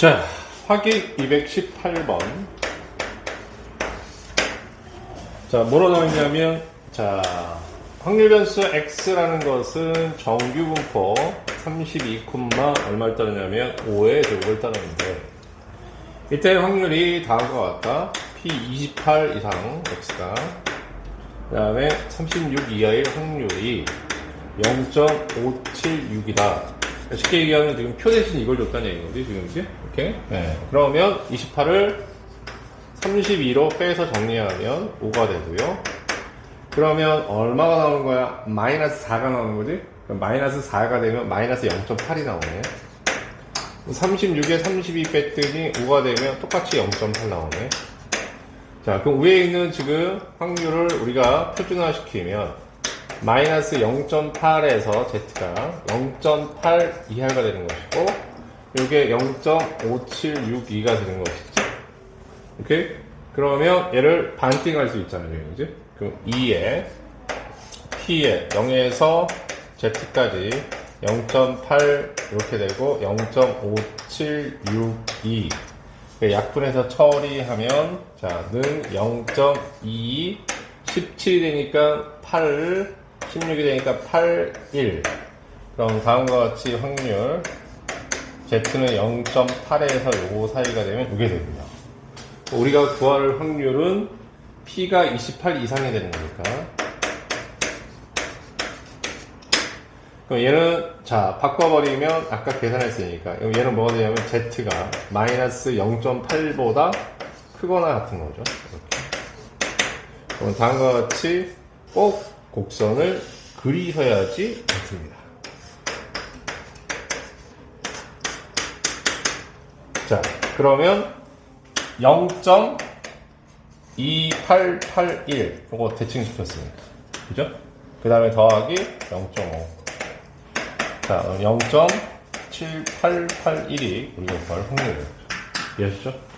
자, 확인 218번. 자, 뭐로 나오냐면, 자, 확률 변수 x라는 것은 정규 분포 32, 얼마를 따르냐면 5의 제곱을 따르는데, 이때 확률이 다음과 같다. P28 이상 x가, 그 다음에 36 이하의 확률이 0.576이다. 쉽게 얘기하면 지금 표 대신 이걸 줬다는 얘기거지, 지금, 그지? 이렇게. 네. 그러면 28을 32로 빼서 정리하면 5가 되고요. 그러면 얼마가 나오는 거야? 마이너스 4가 나오는 거지? 그럼 마이너스 4가 되면 마이너스 0.8이 나오네. 36에 32 뺐더니 5가 되면 똑같이 0.8 나오네. 자, 그럼 위에 있는 지금 확률을 우리가 표준화 시키면 마이너스 0.8에서 z가 0.8 이하가 되는 것이고 이게 0.576이가 되는 것이지. 오케이? 그러면 얘를 반띵할 수 있잖아요, 이제. 그럼 2에 t에 0에서 z까지 0.8 이렇게 되고 0.5762 약분해서 처리하면 자는 0.2 17이 되니까 8 16이 되니까 8 1 그럼 다음과 같이 확률. Z는 0.8에서 요거 사이가 되면 이게 됩니다. 우리가 구할 확률은 p가 28 이상이 되는 거니까. 그럼 얘는 자 바꿔버리면 아까 계산했으니까. 그럼 얘는 뭐가 되냐면 z가 마이너스 0.8보다 크거나 같은 거죠. 이렇게. 그럼 다음과 같이 꼭 곡선을 그리셔야지 맞습니다 자 그러면 0.2881 이거 대칭 시켰으니까 그죠? 그 다음에 더하기 0.5 자, 0.7881이 우리가 구할 확률이에요. 이해하시죠?